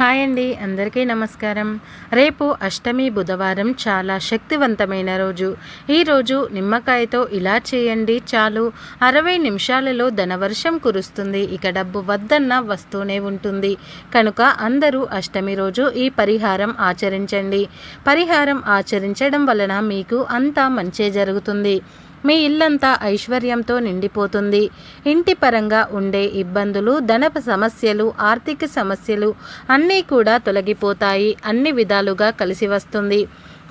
Hi అండి అందరికీ నమస్కారం. రేపు అష్టమి బుధవారం చాలా శక్తివంతమైన రోజు. ఈరోజు నిమ్మకాయతో ఇలా చేయండి చాలు. అరవై నిమిషాలలో ధనవర్షం కురుస్తుంది. ఇక డబ్బు వద్దన్న వస్తూనే ఉంటుంది. కనుక అందరూ అష్టమి రోజు ఈ పరిహారం ఆచరించండి. పరిహారం ఆచరించడం వలన మీకు అంతా మంచే జరుగుతుంది. మీ ఇల్లంతా ఐశ్వర్యంతో నిండిపోతుంది. ఇంటి పరంగా ఉండే ఇబ్బందులు ధనప సమస్యలు ఆర్థిక సమస్యలు అన్నీ కూడా తొలగిపోతాయి. అన్ని విధాలుగా కలిసి వస్తుంది.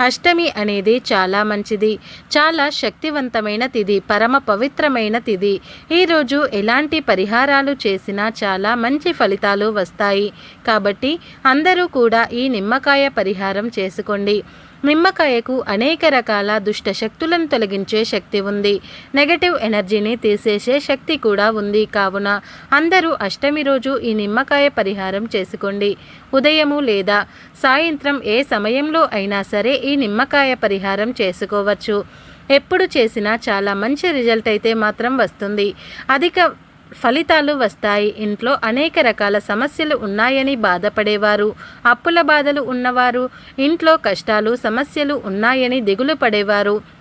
అష్టమి అనేది చాలా మంచిది. చాలా శక్తివంతమైన తిథి పరమ పవిత్రమైన తిథి ఈరోజు ఎలాంటి పరిహారాలు చేసినా చాలా మంచి ఫలితాలు వస్తాయి. కాబట్టి అందరూ కూడా ఈ నిమ్మకాయ పరిహారం చేసుకోండి. నిమ్మకాయకు అనేక రకాల దుష్ట శక్తులను తొలగించే శక్తి ఉంది. నెగటివ్ ఎనర్జీని తీసేసే శక్తి కూడా ఉంది. కావున అందరూ అష్టమి రోజు ఈ నిమ్మకాయ పరిహారం చేసుకోండి. ఉదయము లేదా సాయంత్రం ఏ సమయంలో అయినా సరే ఈ నిమ్మకాయ పరిహారం చేసుకోవచ్చు. ఎప్పుడు చేసినా చాలా మంచి రిజల్ట్ అయితే మాత్రం వస్తుంది. అధిక ఫలితాలు వస్తాయి. ఇంట్లో అనేక రకాల సమస్యలు ఉన్నాయని బాధపడేవారు. అప్పుల బాధలు ఉన్నవారు. ఇంట్లో కష్టాలు సమస్యలు ఉన్నాయని దిగులు పడేవారు.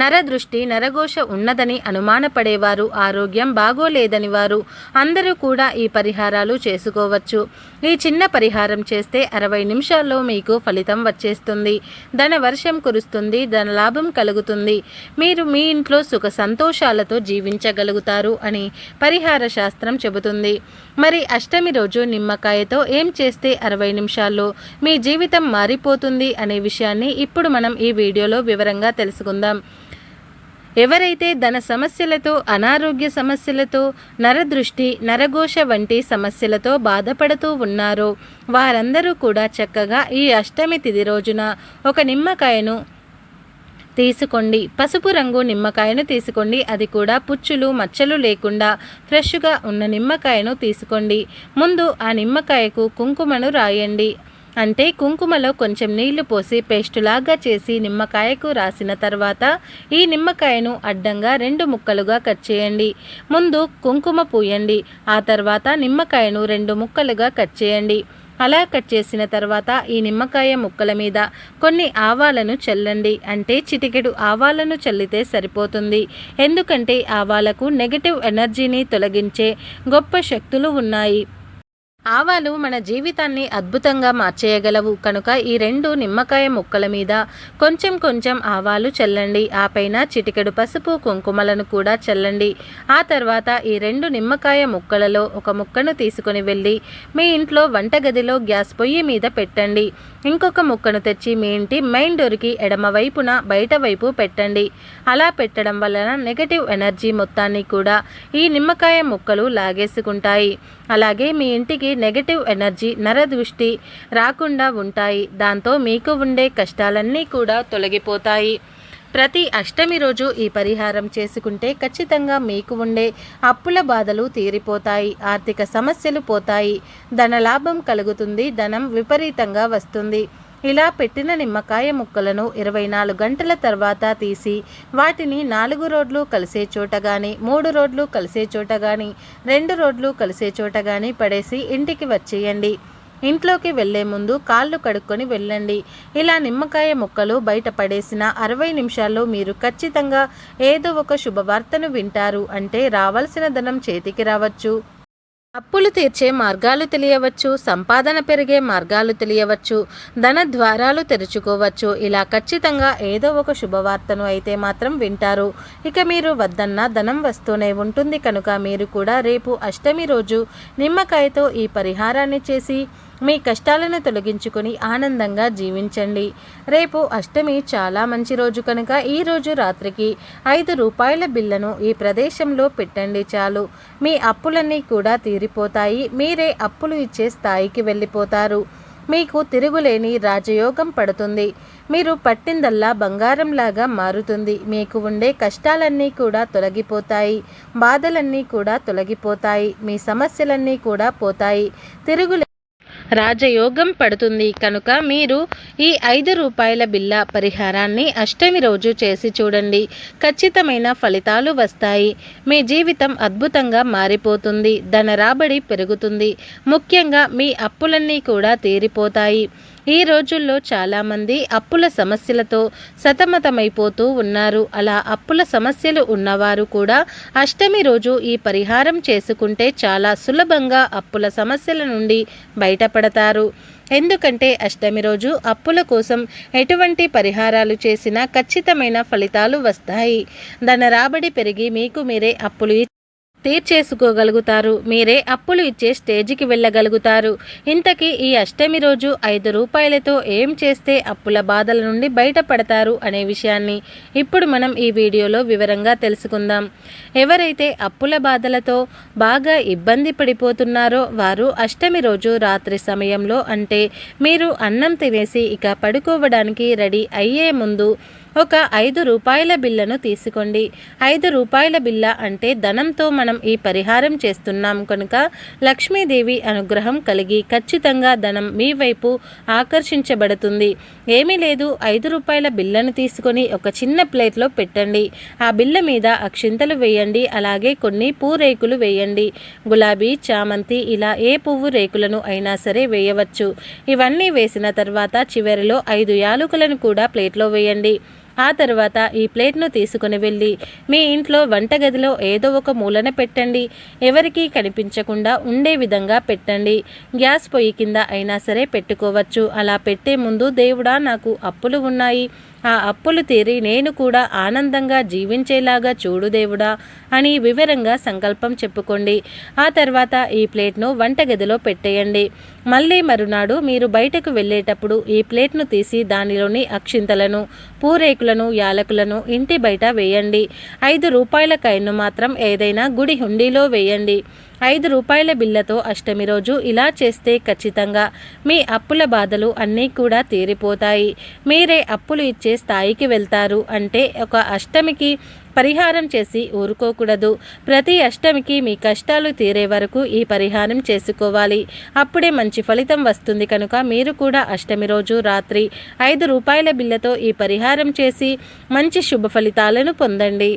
నరదృష్టి నరఘోష ఉన్నదని అనుమానపడేవారు ఆరోగ్యం బాగోలేదని వారు. అందరూ కూడా ఈ పరిహారాలు చేసుకోవచ్చు. ఈ చిన్న పరిహారం చేస్తే అరవై నిమిషాల్లో మీకు ఫలితం వచ్చేస్తుంది. ధన వర్షం కురుస్తుంది ధన లాభం కలుగుతుంది. మీరు మీ ఇంట్లో సుఖ సంతోషాలతో జీవించగలుగుతారు అని పరిహార శాస్త్రం చెబుతుంది. మరి అష్టమి రోజు నిమ్మకాయతో ఏం చేస్తే అరవై నిమిషాల్లో మీ జీవితం మారిపోతుంది అనే విషయాన్ని ఇప్పుడు మనం ఈ వీడియోలో వివరంగా తెలుసుకుందాం. ఎవరైతే ధన సమస్యలతో అనారోగ్య సమస్యలతో నరదృష్టి నరఘోష వంటి సమస్యలతో బాధపడుతూ ఉన్నారో వారందరూ కూడా చక్కగా ఈ అష్టమి తిది రోజున ఒక నిమ్మకాయను తీసుకోండి. పసుపు రంగు నిమ్మకాయను తీసుకోండి. అది కూడా పుచ్చులు మచ్చలు లేకుండా ఫ్రెష్గా ఉన్న నిమ్మకాయను తీసుకోండి. ముందు ఆ నిమ్మకాయకు కుంకుమను రాయండి. అంటే కుంకుమలో కొంచెం నీళ్ళు పోసి పేస్టులాగా చేసి నిమ్మకాయకు రాసిన తర్వాత ఈ నిమ్మకాయను అడ్డంగా రెండు ముక్కలుగా కట్ చేయండి. ముందు కుంకుమ పూయండి. ఆ తర్వాత నిమ్మకాయను రెండు ముక్కలుగా కట్ చేయండి. అలా కట్ చేసిన తర్వాత ఈ నిమ్మకాయ ముక్కల మీద కొన్ని ఆవాలను చల్లండి. అంటే చిటికెడు ఆవాలను చల్లితే సరిపోతుంది. ఎందుకంటే ఆవాలకు నెగటివ్ ఎనర్జీని తొలగించే గొప్ప శక్తులు ఉన్నాయి. ఆవాలు మన జీవితాన్ని అద్భుతంగా మార్చేయగలవు. కనుక ఈ రెండు నిమ్మకాయ ముక్కల మీద కొంచెం కొంచెం ఆవాలు చల్లండి. ఆ పైన చిటికెడు పసుపు కుంకుమలను కూడా చల్లండి. ఆ తర్వాత ఈ రెండు నిమ్మకాయ ముక్కలలో ఒక ముక్కను తీసుకొని వెళ్ళి మీ ఇంట్లో వంటగదిలో గ్యాస్ పొయ్యి మీద పెట్టండి. ఇంకొక ముక్కను తెచ్చి మీ ఇంటి మెయిన్ డోర్కి ఎడమ వైపున బయట వైపు పెట్టండి. అలా పెట్టడం వలన నెగటివ్ ఎనర్జీ మొత్తాన్ని కూడా ఈ నిమ్మకాయ ముక్కలు లాగేసుకుంటాయి. అలాగే మీ ఇంటికి నెగటివ్ ఎనర్జీ నరదృష్టి రాకుండా ఉంటాయి. దాంతో మీకు ఉండే కష్టాలన్నీ కూడా తొలగిపోతాయి. ప్రతి అష్టమి రోజు ఈ పరిహారం చేసుకుంటే ఖచ్చితంగా మీకు ఉండే అప్పుల బాధలు తీరిపోతాయి. ఆర్థిక సమస్యలు పోతాయి. ధనలాభం కలుగుతుంది. ధనం విపరీతంగా వస్తుంది. ఇలా పెట్టిన నిమ్మకాయ ముక్కలను ఇరవై నాలుగు గంటల తర్వాత తీసి వాటిని నాలుగు రోడ్లు కలిసే చోట కానీ మూడు రోడ్లు కలిసే చోట కానీ రెండు రోడ్లు కలిసే చోట కానీ పడేసి ఇంటికి వచ్చేయండి. ఇంట్లోకి వెళ్ళే ముందు కాళ్ళు కడుక్కొని వెళ్ళండి. ఇలా నిమ్మకాయ ముక్కలు బయట పడేసిన అరవై నిమిషాల్లో మీరు ఖచ్చితంగా ఏదో ఒక శుభవార్తను వింటారు. అంటే రావాల్సిన ధనం చేతికి రావచ్చు. అప్పులు తీర్చే మార్గాలు తెలియవచ్చు సంపాదన పెరిగే మార్గాలు తెలియవచ్చు ధన ద్వారాలు తెరుచుకోవచ్చు. ఇలా ఖచ్చితంగా ఏదో ఒక శుభవార్తను అయితే మాత్రం వింటారు. ఇక మీరు వద్దన్న ధనం వస్తూనే ఉంటుంది. కనుక మీరు కూడా రేపు అష్టమి రోజు నిమ్మకాయతో ఈ పరిహారాన్ని చేసి మీ కష్టాలను తొలగించుకొని ఆనందంగా జీవించండి. రేపు అష్టమి చాలా మంచి రోజు కనుక ఈరోజు రాత్రికి ఐదు రూపాయల బిల్లను ఈ ప్రదేశంలో పెట్టండి చాలు. మీ అప్పులన్నీ కూడా తీరిపోతాయి. మీరే అప్పులు ఇచ్చే స్థాయికి వెళ్ళిపోతారు. మీకు తిరుగులేని రాజయోగం పడుతుంది. మీరు పట్టిందల్లా బంగారంలాగా మారుతుంది. మీకు ఉండే కష్టాలన్నీ కూడా తొలగిపోతాయి. బాధలన్నీ కూడా తొలగిపోతాయి. మీ సమస్యలన్నీ కూడా పోతాయి. తిరుగులే రాజయోగం పడుతుంది. కనుక మీరు ఈ ఐదు రూపాయల బిల్ల పరిహారాన్ని అష్టమి రోజు చేసి చూడండి. ఖచ్చితమైన ఫలితాలు వస్తాయి. మీ జీవితం అద్భుతంగా మారిపోతుంది. ధన రాబడి పెరుగుతుంది. ముఖ్యంగా మీ అప్పులన్నీ కూడా తీరిపోతాయి. ఈ రోజుల్లో చాలామంది అప్పుల సమస్యలతో సతమతమైపోతూ ఉన్నారు. అలా అప్పుల సమస్యలు ఉన్నవారు కూడా అష్టమి రోజు ఈ పరిహారం చేసుకుంటే చాలా సులభంగా అప్పుల సమస్యల నుండి బయటపడతారు. ఎందుకంటే అష్టమి రోజు అప్పుల కోసం ఎటువంటి పరిహారాలు చేసినా ఖచ్చితమైన ఫలితాలు వస్తాయి. ధన రాబడి పెరిగి మీకు మీరే అప్పులు తీర్చేసుకోగలుగుతారు. మీరే అప్పులు ఇచ్చే స్టేజికి వెళ్ళగలుగుతారు. ఇంతకీ ఈ అష్టమి రోజు ఐదు రూపాయలతో ఏం చేస్తే అప్పుల బాధల నుండి బయటపడతారు అనే విషయాన్ని ఇప్పుడు మనం ఈ వీడియోలో వివరంగా తెలుసుకుందాం. ఎవరైతే అప్పుల బాధలతో బాగా ఇబ్బంది పడిపోతున్నారో వారు అష్టమి రోజు రాత్రి సమయంలో అంటే మీరు అన్నం తినేసి ఇక పడుకోవడానికి రెడీ అయ్యే ముందు ఒక ఐదు రూపాయల బిల్లను తీసుకోండి. ఐదు రూపాయల బిల్ల అంటే ధనంతో మనం ఈ పరిహారం చేస్తున్నాం కనుక లక్ష్మీదేవి అనుగ్రహం కలిగి ఖచ్చితంగా ధనం మీ వైపు ఆకర్షించబడుతుంది. ఏమీ లేదు ఐదు రూపాయల బిల్లను తీసుకొని ఒక చిన్న ప్లేట్లో పెట్టండి. ఆ బిల్ల మీద అక్షింతలు వేయండి అలాగే కొన్ని పూరేకులు వేయండి. గులాబీ చామంతి ఇలా ఏ పువ్వు రేకులను అయినా సరే వేయవచ్చు. ఇవన్నీ వేసిన తర్వాత చివరిలో ఐదు యాలుకలను కూడా ప్లేట్లో వేయండి. ఆ తర్వాత ఈ ప్లేట్ను తీసుకుని వెళ్ళి మీ ఇంట్లో వంటగదిలో ఏదో ఒక మూలన పెట్టండి. ఎవరికీ కనిపించకుండా ఉండే విధంగా పెట్టండి. గ్యాస్ పొయ్యి కింద అయినా సరే పెట్టుకోవచ్చు. అలా పెట్టే ముందు దేవుడా నాకు అప్పులు ఉన్నాయి. ఆ అప్పులు తీరి నేను కూడా ఆనందంగా జీవించేలాగా చూడు దేవుడా అని వివరంగా సంకల్పం చెప్పుకోండి. ఆ తర్వాత ఈ ప్లేట్ను వంటగదిలో పెట్టేయండి. మళ్ళీ మరునాడు మీరు బయటకు వెళ్ళేటప్పుడు ఈ ప్లేట్ను తీసి దానిలోని అక్షింతలను పూరేకులను యాలకులను ఇంటి బయట వేయండి. ఐదు రూపాయల కైన్ను మాత్రం ఏదైనా గుడి హుండీలో వేయండి. ఐదు రూపాయల బిల్లతో అష్టమి రోజు ఇలా చేస్తే ఖచ్చితంగా మీ అప్పుల బాధలు అన్నీ కూడా తీరిపోతాయి. మీరే అప్పులు ఇచ్చే స్థాయికి వెళ్తారు. అంటే ఒక అష్టమికి పరిహారం చేసి ఊరుకోకూడదు. ప్రతి అష్టమికి మీ కష్టాలు తీరే వరకు ఈ పరిహారం చేసుకోవాలి. అప్పుడే మంచి ఫలితం వస్తుంది కనుక మీరు కూడా అష్టమి రోజు రాత్రి ఐదు రూపాయల బిల్లతో ఈ పరిహారం చేసి మంచి శుభ ఫలితాలను పొందండి.